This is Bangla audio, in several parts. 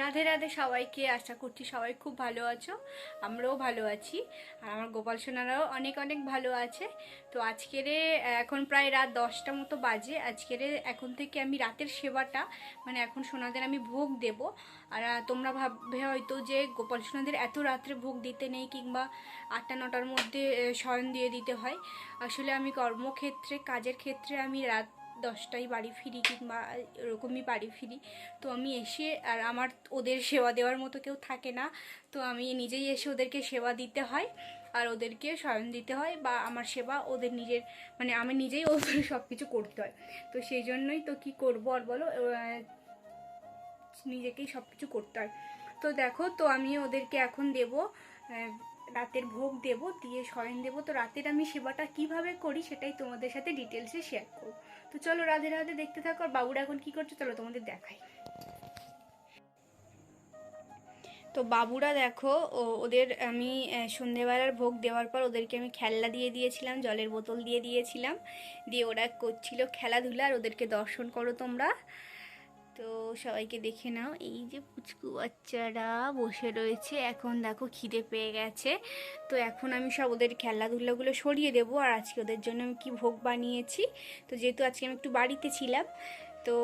রাধে রাধে সবাইকে, আশা করছি সবাই খুব ভালো আছো, আমরাও ভালো আছি, আর আমার গোপাল সোনারাও অনেক অনেক ভালো আছে। তো আজকের, এখন প্রায় রাত দশটা মতো বাজে, আজকের এখন থেকে আমি রাতের সেবাটা মানে এখন সোনাদের আমি ভোগ দেব। আর তোমরা ভাববে হয়তো যে গোপাল সোনাদের এত রাত্রে ভোগ দিতে নেই, কিংবা আটটা নটার মধ্যে শয়ন দিয়ে দিতে হয়। আসলে আমি কর্মক্ষেত্রে, কাজের ক্ষেত্রে আমি রাত দশটায় বাড়ি ফিরি কিংবা এরকমই বাড়ি ফিরি। তো আমি এসে, আর আমার ওদের সেবা দেওয়ার মতো কেউ থাকে না। তো আমি নিজেই এসে ওদেরকে সেবা দিতে হয়, আর ওদেরকে শয়ন দিতে হয় বা আমার সেবা ওদের নিজের মানে আমি নিজেই ওদের সব কিছু করতে হয়। তো সেই জন্যই তো কি করব আর বলো? নিজেকেই সব কিছু করতে হয়। তো দেখো, তো আমি ওদেরকে এখন দেব রাতের ভোগ দেব, দিয়ে শয়ন দেব। তো রাতের আমি সেবাটা কীভাবে করি সেটাই তোমাদের সাথে ডিটেলসে শেয়ার করব। তো চলো রাধে রাধে দেখতে থাকো, আর বাবুরা এখন কি করছে চলো তোমাদের দেখাই। তো বাবুরা দেখো ওদের আমি সন্ধেবেলার ভোগ দেওয়ার পর ওদেরকে আমি খেলনা দিয়ে দিয়েছিলাম, জলের বোতল দিয়ে দিয়েছিলাম। দিয়ে ওরা করছিল খেলাধুলা, আর ওদেরকে দর্শন করো তোমরা। তো সবাইকে দেখে নাও, এই যে পুচকু বাচ্চারা বসে রয়েছে। এখন দেখো খিদে পেয়ে গেছে। তো এখন আমি সব ওদের খেলাধুলাগুলো সরিয়ে দেবো আর আজকে ওদের জন্য আমি কি ভোগ বানিয়েছি। তো যেহেতু আজকে আমি একটু বাড়িতে ছিলাম, তো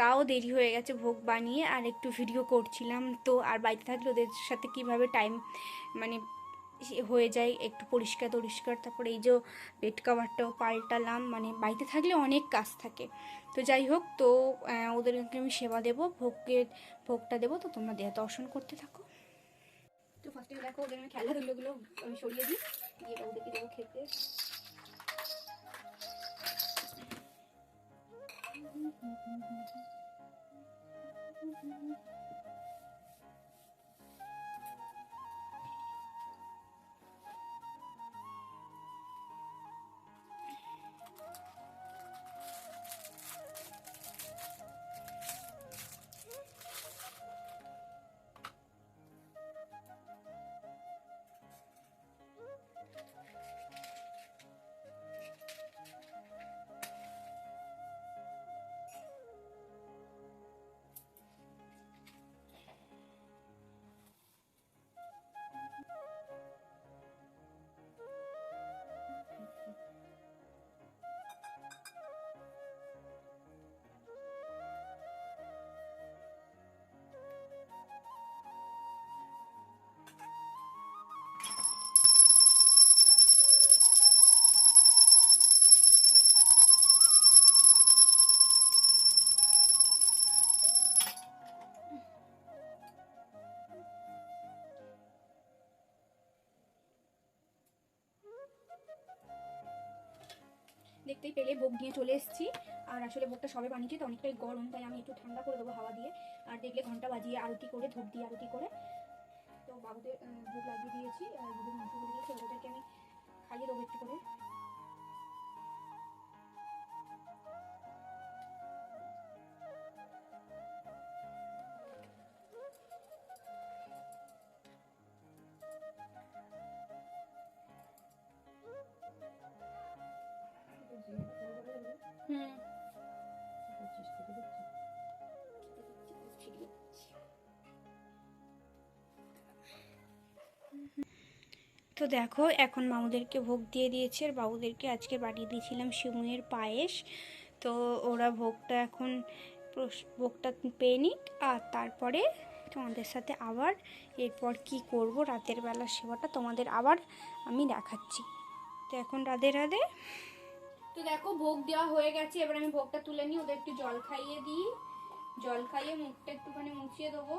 তাও দেরি হয়ে গেছে ভোগ বানিয়ে আর একটু ভিডিও করছিলাম। তো আর বাড়িতে থাকলে ওদের সাথে কীভাবে টাইম মানে হয়ে যায় একটু পরিষ্কার টরিষ্কার, তারপরে এই যে বেড কাভারটাও পাল্টালাম মানে বাড়িতে থাকলে অনেক কাজ থাকে। তো যাই হোক, তো ওদেরকে আমি সেবা দেবো, ভোগের ভোগটা দেবো, তো তোমরা দেহ দর্শন করতে থাকো। তো ফার্স্টে দেখো ওদের আমি খেলাধুলোগুলো আমি সরিয়ে দিই ওদেরকে দেবো খেতে। দেখতেই পেলে, বোক নিয়ে চলে এসেছি। আর আসলে বোকটা সবে বানিয়েছি, তো অনেকটাই গরম, তাই আমি একটু ঠান্ডা করে দেবো হাওয়া দিয়ে। আর দেখলে ঘণ্টা বাজিয়ে আরতি করে, ধূপ দিয়ে আরতি করে। তো বাবুদের ভোগ লাগিয়ে দিয়েছি, আর দুধের মাংসগুলো দিয়েছি ওদেরকে আমি খাইয়ে দেবো একটু করে। তো দেখো, এখন মামুদেরকে ভোগ দিয়ে দিয়েছে আর বাবুদেরকে আজকে বাড়িয়ে দিয়েছিলাম শিমুয়ের পায়েস। তো ওরা ভোগটা এখন ভোগটা পেয়ে আর তারপরে তোমাদের সাথে আবার এরপর কি করব, রাতের বেলা সেবাটা তোমাদের আবার আমি দেখাচ্ছি। তো এখন রাধে রাধে। তো দেখো, ভোগ দেওয়া হয়ে গেছে, এবার আমি ভোগটা তুলে নিই ওদের একটু জল খাইয়ে দিই। জল খাইয়ে মুখটা একটুখানি মুছিয়ে দেবো।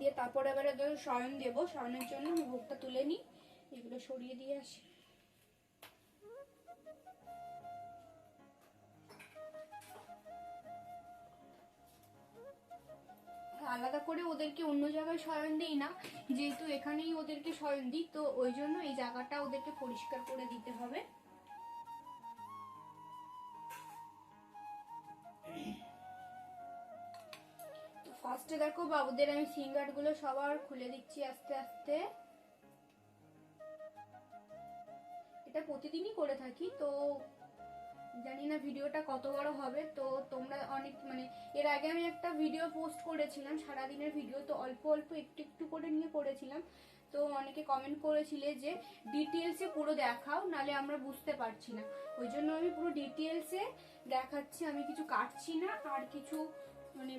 দিয়ে তারপরে এবারে শয়ন দেবো। শয়নের জন্য আমি ভোগটা তুলে নিই। এগুলো সরিয়ে দিয়ে আসি। আলাদা করে ওদেরকে অন্য জায়গায় শয়ন দিই না। যেহেতু এখানেই ওদেরকে শয়ন দিই, তো ওই জন্য এই জায়গাটা ওদেরকে পরিষ্কার করে দিতে হবে। ফার্স্টে দেখো বাবুদের, আমি সিঙ্গারগুলো সবার খুলে দিচ্ছি আস্তে আস্তে। এটা প্রতিদিনই করে থাকি, তো জানি না ভিডিওটা কত বড় হবে, তো তোমরা অনেক মানে এর আগে আমি একটা ভিডিও পোস্ট করেছিলাম, সারাদিনের ভিডিও, তো অল্প অল্প একটু একটু করে নিয়ে করেছিলাম। তো অনেকে কমেন্ট করেছিলে যে ডিটেলসে পুরো দেখাও, নালে আমরা বুঝতে পারছি না। ওই জন্য আমি পুরো ডিটেলসে দেখাচ্ছি, আমি কিছু কাটছি না, আর কিছু মানে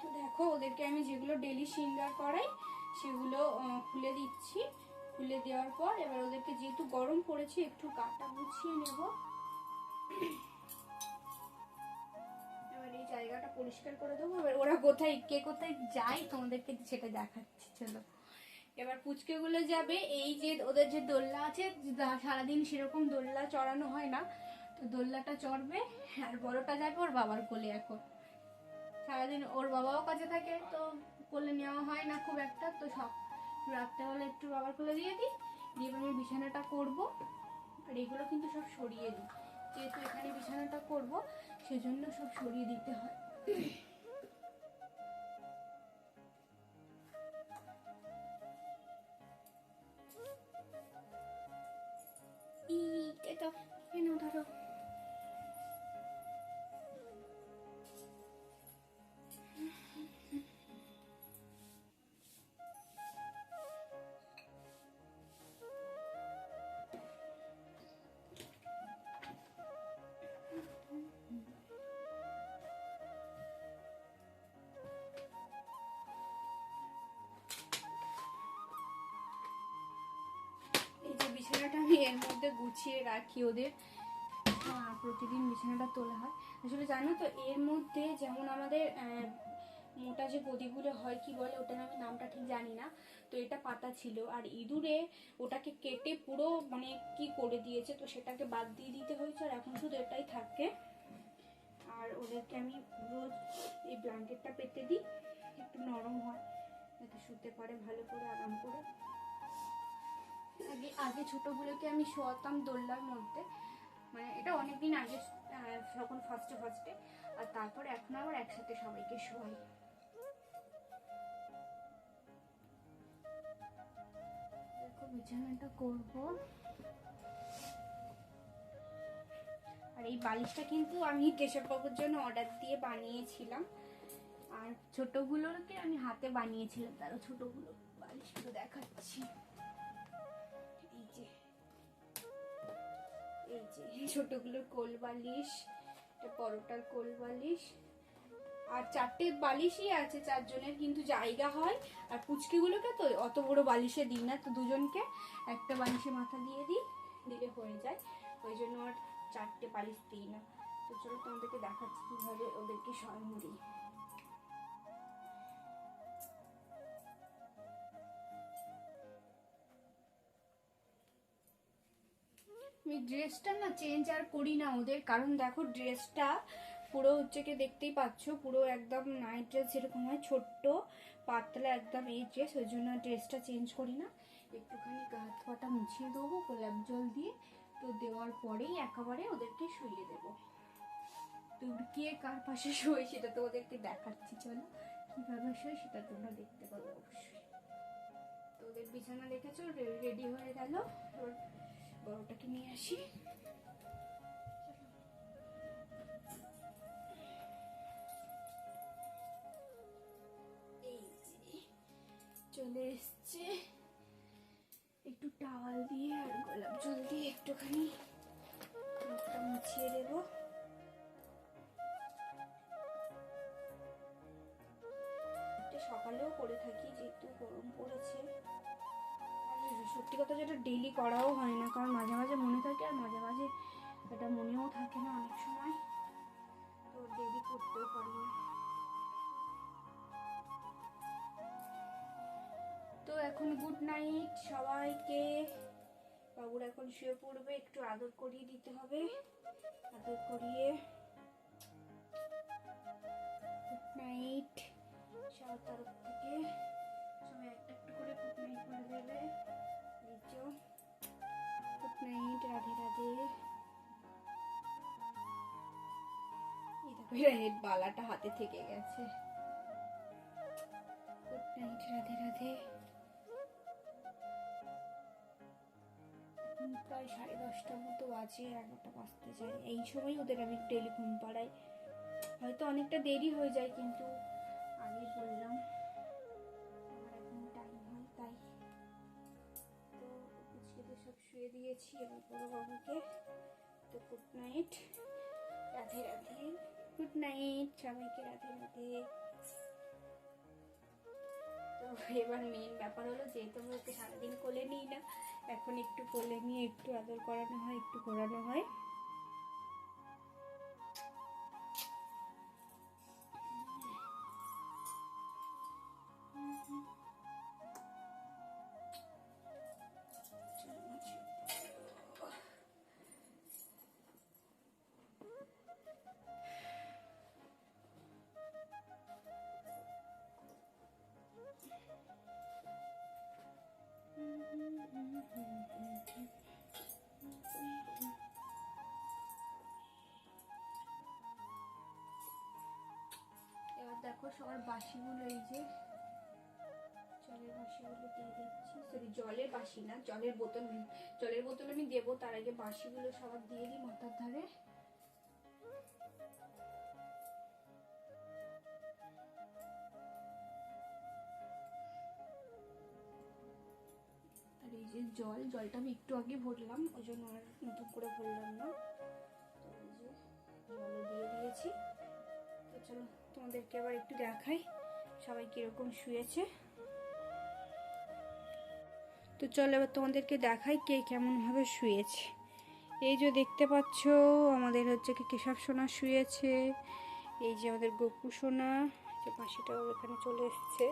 তো দেখো, ওদেরকে আমি যেগুলো ডেলি সিঙ্গার করাই, সেগুলো খুলে দিচ্ছি। খুলে দেওয়ার পর এবার ওদেরকে যেহেতু গরম পড়েছে, একটু গাটা মুছিয়ে নেব। এই জায়গাটা পরিষ্কার করে দেবো। এবার ওরা কোথায়, কে কোথায় যায় তোমাদেরকে সেটা দেখাচ্ছি, চলো। এবার পুচকেগুলো যাবে। এই যে ওদের যে দোলনা আছে সারাদিন সেরকম দোলনা চড়ানো হয় না। তো দোল্লাটা চড়বে, আর বড়টা যাবে ওর বাবার কোলে এখন। সারাদিন ওর বাবাও কাছে থাকে, তো কোলে নেওয়া হয় না খুব একটা, তো সব রাত্রেবেলা একটু বাবার কোলে দিয়ে দিই, দিয়ে আমি বিছানাটা করব। আর এগুলো কিন্তু সব সরিয়ে দিই। যেহেতু এখানে বিছানাটা করব, সেজন্য সব সরিয়ে দিতে হয়। এর মধ্যে গুছিয়ে রাখি ওদের। প্রতিদিন বিছানাটা তোলা হয়। আসলে জানো তো, এর মধ্যে যেমন আমাদের মোটা যে গদিগুলো হয়, কি বলে ওটার আমি নামটা ঠিক জানি না, তো এটা পাতা ছিল। আর ইঁদুরে ওটাকে কেটে পুরো মানে কি করে দিয়েছে, তো সেটাকে বাদ দিয়ে দিতে হয়েছে, আর এখন শুধু এটাই থাকে। আর ওদেরকে আমি রোজ এই ব্ল্যাঙ্কেটটা পেতে দিই, একটু নরম হয়, যাতে শুতে পারে, ভালো করে, আরাম করে। আগে আগে ছোটোগুলোকে আমি শোয়াতাম দোলনার মধ্যে। মানে এটা অনেকদিন আগে যখন ফার্স্টে ফার্স্টে আর তারপর এখন আবার একসাথে সবাইকে শোয়াই। বিছানাটা করব। আর এই বালিশটা কিন্তু আমি কেশববাবুর জন্য অর্ডার দিয়ে বানিয়েছিলাম। আর ছোটগুলোকে আমি হাতে বানিয়েছিলাম, তারও ছোটগুলো। বালিশগুলো দেখাচ্ছি। এই যে ছোটগুলোর কোল বালিশ পরোটার কোল বালিশ। আর চারটে বালিশই আছে, চারজনের কিন্তু জায়গা হয়। আর পুচকিগুলোকে তো অত বড় বালিশে দিই না, তো দুজনকে একটা বালিশে মাথা দিয়ে দিই, দিলে হয়ে যায়। ওই জন্য আর চারটে বালিশ দিই না। তো চলো তোমাদেরকে দেখাচ্ছি কীভাবে ওদেরকে শয়ন দিই। আমি ড্রেসটা না চেঞ্জ আর করি না ওদের। কারণ দেখো ড্রেসটা পুরো হচ্ছে কি দেখতেই পাচ্ছ, পুরো একদম নাইট ড্রেস যেরকম হয়, ছোট্ট, পাতলা একদম এই ড্রেস ওই জন্য ড্রেসটা চেঞ্জ করি না। একটুখানি গা হাত পাটা মুছিয়ে দেবো, গোলাপ জল দিয়ে, তো দেওয়ার পরেই একেবারে ওদেরকে শুইয়ে দেবো। তো কার পাশে শোয় সেটা তো ওদেরকে দেখাচ্ছি, চলো। কীভাবে শোয় সেটা তোমরা দেখতে পারো অবশ্যই। তো ওদের বিছানা দেখেছ? রেডি হয়ে গেল? বড়টাকে নিয়ে আসি। চলে এসছে। একটু টাওয়াল দিয়ে আর গোলাপ জল দিয়ে একটুখানি মুছিয়ে দেবো। সকালেও করে থাকি, যেহেতু গরম পড়েছে। সত্যি কথা যেটা ডেইলি করাও হয় না, কারণ মাঝে মাঝে মনে থাকে আর মাঝে মাঝে এটা মনেও থাকে না অনেক সময়। তো ডেইলি করতেও পারি না। তো এখন গুড নাইট সবাইকে। বাবুর এখন শুয়ে পড়বে, একটু আদর করিয়ে দিতে হবে। আদর করিয়ে গুড নাইট সবার তরফ থেকে। সবাই একটা একটু করে গুড নাইট বলে দেবে। এই বালাটা হাতে থেকে গেছে। Good night Radhe Radhe. প্রায় সাড়ে দশটার মতো বাজে, এগারোটা বাজতে যায়। এই সময় ওদের আমি ঘুম পাড়াই। হয়তো অনেকটা দেরি হয়ে যায়, কিন্তু আগে বললাম, আমার টাইম হয়, তাই তো সব শুয়ে দিয়েছি, এবার বড় বাবুকে তো good night Radhe Radhe. Good night সবাইকে রাধে রাধে তো এবার মেন ব্যাপার হলো যেহেতু আমি ওকে সারাদিন কোলে নিই না, এখন একটু কোলে নিয়ে একটু আদর করানো হয়, একটু ঘোরানো হয়। সবার বাসিগুলো এই যে জলের বাসিগুলো দিয়ে দিচ্ছি। সরি জলের বাসি না, জলের বোতল জলের বোতল আমি দেবো, তার আগে বাসিগুলো সবার দিয়ে দিই মাথার ধারে। আর এই যে জল, জলটা আমি একটু আগে ভরলাম, ওই জন্য আর নতুন করে ভরলাম না। তো এই যে জলও দিয়ে দিয়েছি। তো চলো তোমাদেরকে আবার একটু দেখাই সবাই কীরকম শুয়েছে। তো চলো এবার তোমাদেরকে দেখাই কে কেমনভাবে শুয়েছে। এই যে দেখতে পাচ্ছ, আমাদের হচ্ছে কি কেশব সোনা শুয়েছে, এই যে আমাদের গপু সোনা যে পাশিটাও এখানে চলে এসছে,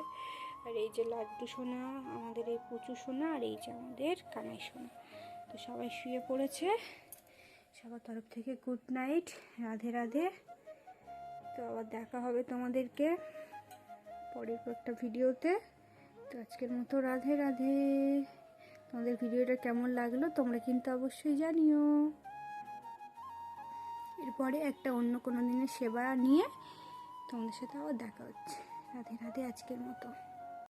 আর এই যে লাড্ডু সোনা, আমাদের এই পুচু সোনা, আর এই যে আমাদের কানাই সোনা। তো সবাই শুয়ে পড়েছে। সবার তরফ থেকে গুড নাইট, রাধে রাধে। তো আবার দেখা হবে তোমাদেরকে পরের একটা ভিডিওতে। তো আজকের মতো রাধে রাধে। তোমাদের ভিডিওটা কেমন লাগল তোমরা কিন্তু অবশ্যই জানিও। এরপরে একটা অন্য কোনো দিনের সেবা নিয়ে তোমাদের সাথে আবার দেখা হচ্ছে। রাধে রাধে আজকের মতো।